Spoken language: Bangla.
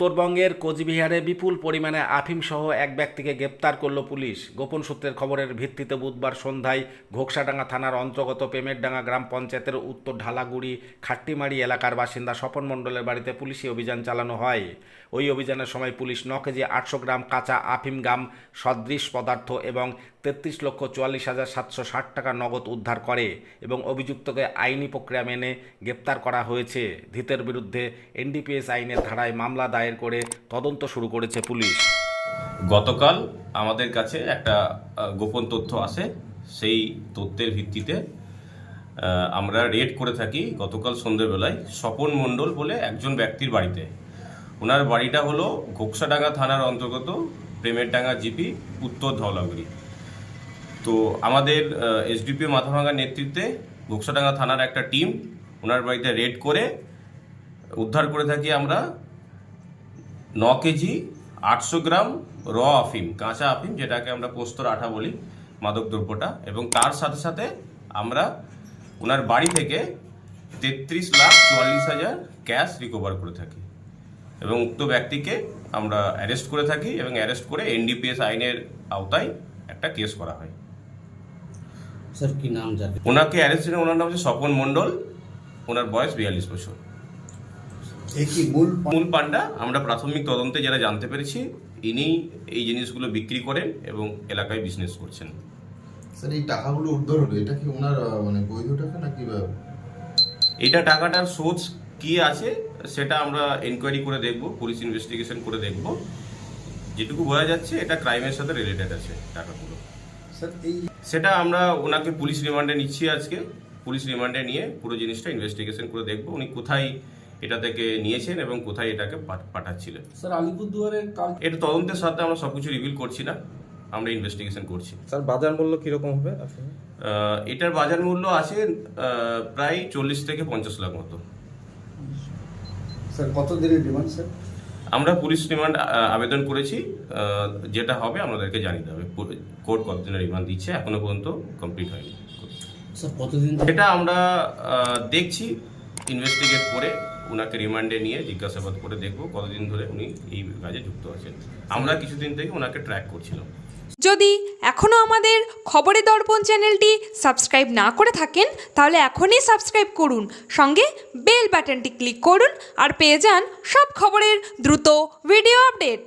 উত্তরবঙ্গের কোচবিহারে বিপুল পরিমাণে আফিম সহ এক ব্যক্তিকে গ্রেপ্তার করল পুলিশ। গোপন সূত্রের খবরের ভিত্তিতে বুধবার সন্ধ্যায় ঘোকসাডাঙ্গা থানার অন্তর্গত পেমেরডাঙ্গা গ্রাম পঞ্চায়েতের উত্তর ঢালাগুড়ি, খাট্টিমারি এলাকার বাসিন্দা স্বপন মণ্ডলের বাড়িতে পুলিশি অভিযান চালানো হয়। ওই অভিযানের সময় পুলিশ ন কেজি আটশো গ্রাম কাঁচা আফিম গাম, সদৃশ পদার্থ এবং তেত্রিশ লক্ষ চুয়াল্লিশ হাজার সাতশো ষাট টাকা নগদ উদ্ধার করে এবং অভিযুক্তকে আইনি প্রক্রিয়া মেনে গ্রেপ্তার করা হয়েছে। ধৃতের বিরুদ্ধে এনডিপিএস আইনের ধারায় মামলা দায়ের করে তদন্ত শুরু করেছে পুলিশ। গতকাল আমাদের কাছে একটা গোপন তথ্য আসে। সেই তথ্যের ভিত্তিতে আমরা রেড করে থাকি গতকাল সন্ধ্যেবেলায় স্বপন মণ্ডল বলে একজন ব্যক্তির বাড়িতে। ওনার বাড়িটা হলো ঘোকসাডাঙ্গা থানার অন্তর্গত প্রেমেরডাঙ্গা জিপি, উত্তর ধওলাগুড়ি। তো আমাদের এসডিপিও মাথাভাঙ্গার নেতৃত্বে ঘোকসাডাঙ্গা থানার একটা টিম ওনার বাড়িতে রেড করে উদ্ধার করে থাকি আমরা। ন কেজি আটশো গ্রাম র আফিম কাঁচা আফিম যেটাকে আমরা পোস্তর আঠা বলি মাদক দ্রব্যটা। এবং তার সাথে সাথে আমরা ওনার বাড়ি থেকে তেত্রিশ লাখ চুয়াল্লিশ হাজার ক্যাশ রিকভার করে থাকি। এবং উক্ত ব্যক্তিকে আমরা অ্যারেস্ট করে থাকি এবং অ্যারেস্ট করে এনডিপিএস আইনের আওতায় একটা কেস করা হয়। স্যার কি নাম জানে ওনাকে অ্যারেস্ট ওনার নাম হচ্ছে স্বপন মণ্ডল। ওনার বয়স বিয়াল্লিশ বছর। কি মূল মূল পান্ডা আমরা প্রাথমিক তদন্তে যারা জানতে পেরেছি ইনি এই জিনিসগুলো বিক্রি করেন এবং এলাকায় বিজনেস করছেন। স্যার এই টাকাগুলো উদ্ধার হলো এটা কি ওনার মানে বৈধ টাকা নাকি এটা টাকাটার সোর্স কি আছে সেটা আমরা এনকোয়ারি করে দেখব পুলিশ ইনভেস্টিগেশন করে দেখব। যেটুকু বোঝা যাচ্ছে এটা ক্রাইমের সাথে রিলেটেড আছে টাকাগুলো। স্যার এই সেটা আমরা ওনাকে পুলিশ রিমান্ডে নিচ্ছি আজকে। পুলিশ রিমান্ডে নিয়ে পুরো জিনিসটা ইনভেস্টিগেশন করে দেখব উনি কোথায় এটা থেকে নিয়েছেন এবং কোথায় এটাকে পাঠ- পাঠাচ্ছিলেন। স্যার আলিপুরদুয়ারে এটা তদন্তের সাথে আমরা সবকিছু রিভিল করছি না আমরা ইনভেস্টিগেশন করছি। স্যার বাজার মূল্য কীরকম হবে? এটার বাজার মূল্য আছে প্রায় চল্লিশ থেকে পঞ্চাশ লাখ মতো। স্যার কত দিনের ডিমান্ড স্যার? আমরা পুলিশ রিমান্ড আবেদন করেছি যেটা হবে আমাদেরকে জানিয়ে দেবে কোর্ট কতদিনের রিমান্ড দিচ্ছে এখনও পর্যন্ত কমপ্লিট হয়নি। স্যার কতদিন এটা আমরা দেখছি ইনভেস্টিগেট করে ওনাকে রিমান্ডে নিয়ে জিজ্ঞাসাবাদ করে দেখব কতদিন ধরে উনি এই কাজে যুক্ত আছেন। আমরা কিছুদিন থেকে ওনাকে ট্র্যাক করছিলাম। যদি এখনও আমাদের খবরে দর্পণ চ্যানেলটি সাবস্ক্রাইব না করে থাকেন তাহলে এখনই সাবস্ক্রাইব করুন। সঙ্গে বেল বাটনটি ক্লিক করুন আর পেয়ে যান সব খবরের দ্রুত ভিডিও আপডেট